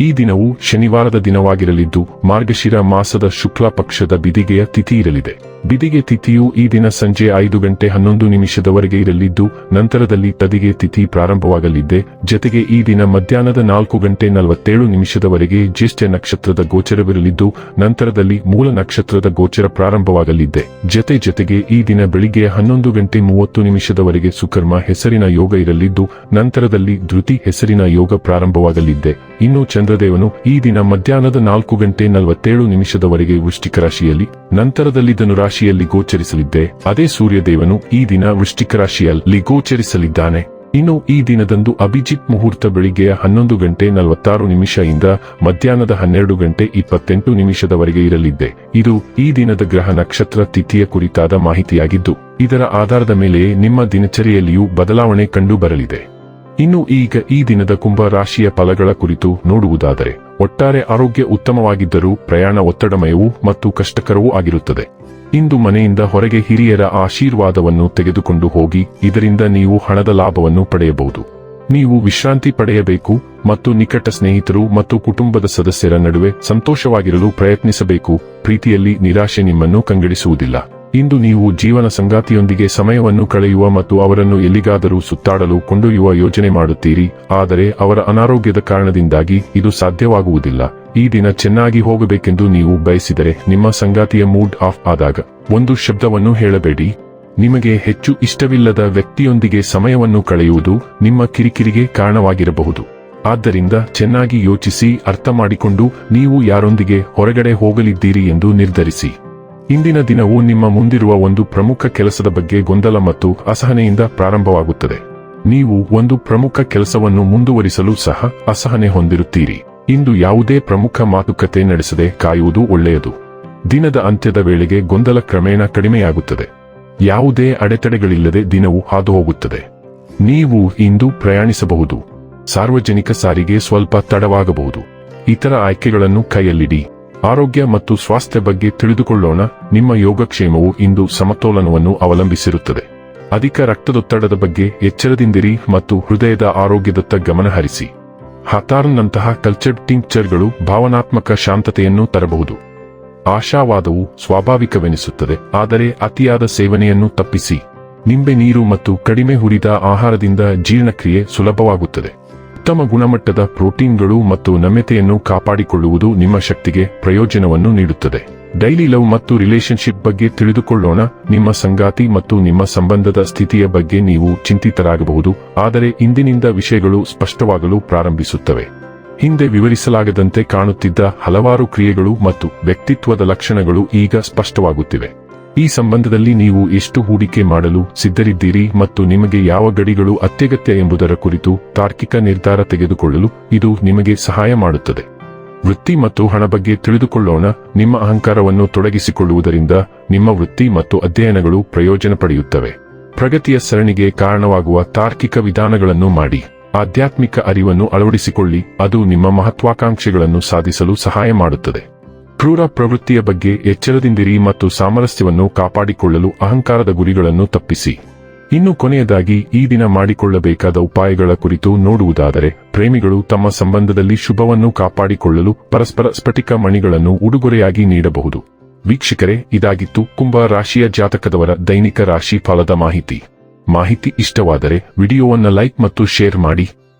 ಈ ದಿನವು ಶನಿವಾರದ ದಿನವಾಗಿರಲಿದ್ದು, ಮಾರ್ಗಶಿರ ಮಾಸದ ಶುಕ್ಲ ಪಕ್ಷದ ಬಿದಿಗೆಯ ತಿಥಿ ಇರಲಿದೆ. ಬಿದಿಗೆ ತಿಥಿಯು ಈ ದಿನ ಸಂಜೆ ಐದು ಗಂಟೆ ಹನ್ನೊಂದು ನಿಮಿಷದವರೆಗೆ ಇರಲಿದ್ದು, ನಂತರದಲ್ಲಿ ತದಿಗೆ ತಿಥಿ ಪ್ರಾರಂಭವಾಗಲಿದ್ದೆ, ಜತೆಗೆ ಈ ದಿನ ಮಧ್ಯಾಹ್ನದ ನಾಲ್ಕು ಗಂಟೆ ನಲವತ್ತೇಳು ನಿಮಿಷದವರೆಗೆ ಜ್ಯೇಷ್ಠ ನಕ್ಷತ್ರದ ಗೋಚರವಿರಲಿದ್ದು, ನಂತರದಲ್ಲಿ ಮೂಲ ನಕ್ಷತ್ರದ ಗೋಚರ ಪ್ರಾರಂಭವಾಗಲಿದ್ದೆ. ಜತೆ ಜತೆಗೆ ಈ ದಿನ ಬೆಳಿಗ್ಗೆ ಹನ್ನೊಂದು ಗಂಟೆ ಮೂವತ್ತು ನಿಮಿಷದವರೆಗೆ ಸುಕರ್ಮ ಹೆಸರಿನ ಯೋಗ ಇರಲಿದ್ದು, ನಂತರದಲ್ಲಿ ಧೃತಿ ಹೆಸರಿನ ಯೋಗ ಪ್ರಾರಂಭವಾಗಲಿದ್ದೆ. ಇನ್ನು ಚಂದ್ರದೇವನು ಈ ದಿನ ಮಧ್ಯಾಹ್ನದ ನಾಲ್ಕು ಗಂಟೆ ನಲವತ್ತೇಳು ನಿಮಿಷದವರೆಗೆ ವೃಶ್ಚಿಕ ರಾಶಿಯಲ್ಲಿ ನಂತರದಲ್ಲಿ ಧನುರಾಶಿಯಲ್ಲಿ ಗೋಚರಿಸಲಿದ್ದೆ. ಅದೇ ಸೂರ್ಯದೇವನು ಈ ದಿನ ವೃಶ್ಚಿಕ ರಾಶಿಯಲ್ಲಿ ಗೋಚರಿಸಲಿದ್ದಾನೆ. ಇನ್ನು ಈ ದಿನದಂದು ಅಭಿಜಿತ್ ಮುಹೂರ್ತ ಬೆಳಿಗ್ಗೆಯ ಹನ್ನೊಂದು ಗಂಟೆ ನಲವತ್ತಾರು ನಿಮಿಷದಿಂದ ಮಧ್ಯಾಹ್ನದ ಹನ್ನೆರಡು ಗಂಟೆ ಇಪ್ಪತ್ತೆಂಟು ನಿಮಿಷದವರೆಗೆ ಇರಲಿದ್ದೆ. ಇದು ಈ ದಿನದ ಗ್ರಹ ನಕ್ಷತ್ರ ತಿಥಿಯ ಕುರಿತಾದ ಮಾಹಿತಿಯಾಗಿದ್ದು, ಇದರ ಆಧಾರದ ಮೇಲೆಯೇ ನಿಮ್ಮ ದಿನಚರಿಯಲ್ಲಿಯೂ ಬದಲಾವಣೆ ಕಂಡು ಬರಲಿದೆ ಇನ್ನು ಈಗ ಈ ದಿನದ ಕುಂಭ ರಾಶಿಯ ಫಲಗಳ ಕುರಿತು ನೋಡುವುದಾದರೆ, ಒಟ್ಟಾರೆ ಆರೋಗ್ಯ ಉತ್ತಮವಾಗಿದ್ದರೂ ಪ್ರಯಾಣ ಒತ್ತಡಮಯವೂ ಮತ್ತು ಕಷ್ಟಕರವೂ ಆಗಿರುತ್ತದೆ. ಇಂದು ಮನೆಯಿಂದ ಹೊರಗೆ ಹಿರಿಯರ ಆಶೀರ್ವಾದವನ್ನು ತೆಗೆದುಕೊಂಡು ಹೋಗಿ, ಇದರಿಂದ ನೀವು ಹಣದ ಲಾಭವನ್ನು ಪಡೆಯಬಹುದು. ನೀವು ವಿಶ್ರಾಂತಿ ಪಡೆಯಬೇಕು ಮತ್ತು ನಿಕಟ ಸ್ನೇಹಿತರು ಮತ್ತು ಕುಟುಂಬದ ಸದಸ್ಯರ ನಡುವೆ ಸಂತೋಷವಾಗಿರಲು ಪ್ರಯತ್ನಿಸಬೇಕು, ಪ್ರೀತಿಯಲ್ಲಿ ನಿರಾಶೆ ನಿಮ್ಮನ್ನು ಕಂಗೆಡಿಸುವುದಿಲ್ಲ. ಇಂದು ನೀವು ಜೀವನ ಸಂಗಾತಿಯೊಂದಿಗೆ ಸಮಯವನ್ನು ಕಳೆಯುವ ಮತ್ತು ಅವರನ್ನು ಎಲ್ಲಿಗಾದರೂ ಸುತ್ತಾಡಲು ಕೊಂಡೊಯ್ಯುವ ಯೋಜನೆ ಮಾಡುತ್ತೀರಿ, ಆದರೆ ಅವರ ಅನಾರೋಗ್ಯದ ಕಾರಣದಿಂದಾಗಿ ಇದು ಸಾಧ್ಯವಾಗುವುದಿಲ್ಲ. ಈ ದಿನ ಚೆನ್ನಾಗಿ ಹೋಗಬೇಕೆಂದು ನೀವು ಬಯಸಿದರೆ ನಿಮ್ಮ ಸಂಗಾತಿಯ ಮೂಡ್ ಆಫ್ ಆದಾಗ ಒಂದು ಶಬ್ದವನ್ನು ಹೇಳಬೇಡಿ. ನಿಮಗೆ ಹೆಚ್ಚು ಇಷ್ಟವಿಲ್ಲದ ವ್ಯಕ್ತಿಯೊಂದಿಗೆ ಸಮಯವನ್ನು ಕಳೆಯುವುದು ನಿಮ್ಮ ಕಿರಿಕಿರಿಗೆ ಕಾರಣವಾಗಿರಬಹುದು. ಆದ್ದರಿಂದ ಚೆನ್ನಾಗಿ ಯೋಚಿಸಿ, ಅರ್ಥ ಮಾಡಿಕೊಂಡು ನೀವು ಯಾರೊಂದಿಗೆ ಹೊರಗಡೆ ಹೋಗಲಿದ್ದೀರಿ ಎಂದು ನಿರ್ಧರಿಸಿ. ಇಂದಿನ ದಿನವು ನಿಮ್ಮ ಮುಂದಿರುವ ಒಂದು ಪ್ರಮುಖ ಕೆಲಸದ ಬಗ್ಗೆ ಗೊಂದಲ ಮತ್ತು ಅಸಹನೆಯಿಂದ ಪ್ರಾರಂಭವಾಗುತ್ತದೆ. ನೀವು ಒಂದು ಪ್ರಮುಖ ಕೆಲಸವನ್ನು ಮುಂದುವರಿಸಲು ಸಹ ಅಸಹನೆ ಹೊಂದಿರುತ್ತೀರಿ. ಇಂದು ಯಾವುದೇ ಪ್ರಮುಖ ಮಾತುಕತೆ ನಡೆಸದೆ ಕಾಯುವುದು ಒಳ್ಳೆಯದು. ದಿನದ ಅಂತ್ಯದ ವೇಳೆಗೆ ಗೊಂದಲ ಕ್ರಮೇಣ ಕಡಿಮೆಯಾಗುತ್ತದೆ. ಯಾವುದೇ ಅಡೆತಡೆಗಳಿಲ್ಲದೆ ದಿನವು ಹಾದುಹೋಗುತ್ತದೆ. ನೀವು ಇಂದು ಪ್ರಯಾಣಿಸಬಹುದು. ಸಾರ್ವಜನಿಕ ಸಾರಿಗೆ ಸ್ವಲ್ಪ ತಡವಾಗಬಹುದು. ಇತರ ಆಯ್ಕೆಗಳನ್ನು ಕೈಯಲ್ಲಿಡಿ. ಆರೋಗ್ಯ ಮತ್ತು ಸ್ವಾಸ್ಥ್ಯ ಬಗ್ಗೆ ತಿಳಿದುಕೊಳ್ಳೋಣ. ನಿಮ್ಮ ಯೋಗಕ್ಷೇಮವು ಇಂದು ಸಮತೋಲನವನ್ನು ಅವಲಂಬಿಸಿರುತ್ತದೆ. ಅಧಿಕ ರಕ್ತದೊತ್ತಡದ ಬಗ್ಗೆ ಎಚ್ಚರದಿಂದಿರಿ ಮತ್ತು ಹೃದಯದ ಆರೋಗ್ಯದತ್ತ ಗಮನಹರಿಸಿ ಹತಾರ್ನಂತಹ ಕಲ್ಚರ್ಡ್ ಟಿಂಕ್ಚರ್ಗಳು ಭಾವನಾತ್ಮಕ ಶಾಂತತೆಯನ್ನು ತರಬಹುದು. ಆಶಾವಾದವು ಸ್ವಾಭಾವಿಕವೆನಿಸುತ್ತದೆ, ಆದರೆ ಅತಿಯಾದ ಸೇವನೆಯನ್ನು ತಪ್ಪಿಸಿ. ನಿಂಬೆ ನೀರು ಮತ್ತು ಕಡಿಮೆ ಹುರಿದ ಆಹಾರದಿಂದ ಜೀರ್ಣಕ್ರಿಯೆ ಸುಲಭವಾಗುತ್ತದೆ. ಉತ್ತಮ ಗುಣಮಟ್ಟದ ಪ್ರೋಟೀನ್ಗಳು ಮತ್ತು ನಮ್ಯತೆಯನ್ನು ಕಾಪಾಡಿಕೊಳ್ಳುವುದು ನಿಮ್ಮ ಶಕ್ತಿಗೆ ಪ್ರಯೋಜನವನ್ನು ನೀಡುತ್ತದೆ. ಡೈಲಿ ಲವ್ ಮತ್ತು ರಿಲೇಶನ್ಶಿಪ್ ಬಗ್ಗೆ ತಿಳಿದುಕೊಳ್ಳೋಣ. ನಿಮ್ಮ ಸಂಗಾತಿ ಮತ್ತು ನಿಮ್ಮ ಸಂಬಂಧದ ಸ್ಥಿತಿಯ ಬಗ್ಗೆ ನೀವು ಚಿಂತಿತರಾಗಬಹುದು. ಆದರೆ ಇಂದಿನಿಂದ ವಿಷಯಗಳು ಸ್ಪಷ್ಟವಾಗಲು ಪ್ರಾರಂಭಿಸುತ್ತವೆ. ಹಿಂದೆ ವಿವರಿಸಲಾಗದಂತೆ ಕಾಣುತ್ತಿದ್ದ ಹಲವಾರು ಕ್ರಿಯೆಗಳು ಮತ್ತು ವ್ಯಕ್ತಿತ್ವದ ಲಕ್ಷಣಗಳು ಈಗ ಸ್ಪಷ್ಟವಾಗುತ್ತಿವೆ. ಈ ಸಂಬಂಧದಲ್ಲಿ ನೀವು ಎಷ್ಟು ಹೂಡಿಕೆ ಮಾಡಲು ಸಿದ್ಧರಿದ್ದೀರಿ ಮತ್ತು ನಿಮಗೆ ಯಾವ ಗಡಿಗಳು ಅತ್ಯಗತ್ಯ ಎಂಬುದರ ಕುರಿತು ತಾರ್ಕಿಕ ನಿರ್ಧಾರ ತೆಗೆದುಕೊಳ್ಳಲು ಇದು ನಿಮಗೆ ಸಹಾಯ ಮಾಡುತ್ತದೆ. ವೃತ್ತಿ ಮತ್ತು ಹಣ ಬಗ್ಗೆ ತಿಳಿದುಕೊಳ್ಳೋಣ. ನಿಮ್ಮ ಅಹಂಕಾರವನ್ನು ತೊಡಗಿಸಿಕೊಳ್ಳುವುದರಿಂದ ನಿಮ್ಮ ವೃತ್ತಿ ಮತ್ತು ಅಧ್ಯಯನಗಳು ಪ್ರಯೋಜನ ಪಡೆಯುತ್ತವೆ. ಪ್ರಗತಿಯ ಸರಣಿಗೆ ಕಾರಣವಾಗುವ ತಾರ್ಕಿಕ ವಿಧಾನಗಳನ್ನು ಮಾಡಿ. ಆಧ್ಯಾತ್ಮಿಕ ಅರಿವನ್ನು ಅಳವಡಿಸಿಕೊಳ್ಳಿ. ಅದು ನಿಮ್ಮ ಮಹತ್ವಾಕಾಂಕ್ಷೆಗಳನ್ನು ಸಾಧಿಸಲು ಸಹಾಯ ಮಾಡುತ್ತದೆ. ಕ್ರೂರ ಪ್ರವೃತ್ತಿಯ ಬಗ್ಗೆ ಎಚ್ಚರದಿಂದಿರಿ ಮತ್ತು ಸಾಮರಸ್ಯವನ್ನು ಕಾಪಾಡಿಕೊಳ್ಳಲು ಅಹಂಕಾರದ ಗುರಿಗಳನ್ನು ತಪ್ಪಿಸಿ. ಇನ್ನು ಕೊನೆಯದಾಗಿ, ಈ ದಿನ ಮಾಡಿಕೊಳ್ಳಬೇಕಾದ ಉಪಾಯಗಳ ಕುರಿತು ನೋಡುವುದಾದರೆ, ಪ್ರೇಮಿಗಳು ತಮ್ಮ ಸಂಬಂಧದಲ್ಲಿ ಶುಭವನ್ನು ಕಾಪಾಡಿಕೊಳ್ಳಲು ಪರಸ್ಪರ ಸ್ಫಟಿಕ ಮಣಿಗಳನ್ನು ಉಡುಗೊರೆಯಾಗಿ ನೀಡಬಹುದು. ವೀಕ್ಷಕರೇ, ಇದಾಗಿತ್ತು ಕುಂಭ ರಾಶಿಯ ಜಾತಕದವರ ದೈನಿಕ ರಾಶಿ ಫಲದ ಮಾಹಿತಿ. ಮಾಹಿತಿ ಇಷ್ಟವಾದರೆ, ವಿಡಿಯೋವನ್ನು ಲೈಕ್ ಮತ್ತು ಶೇರ್ ಮಾಡಿ.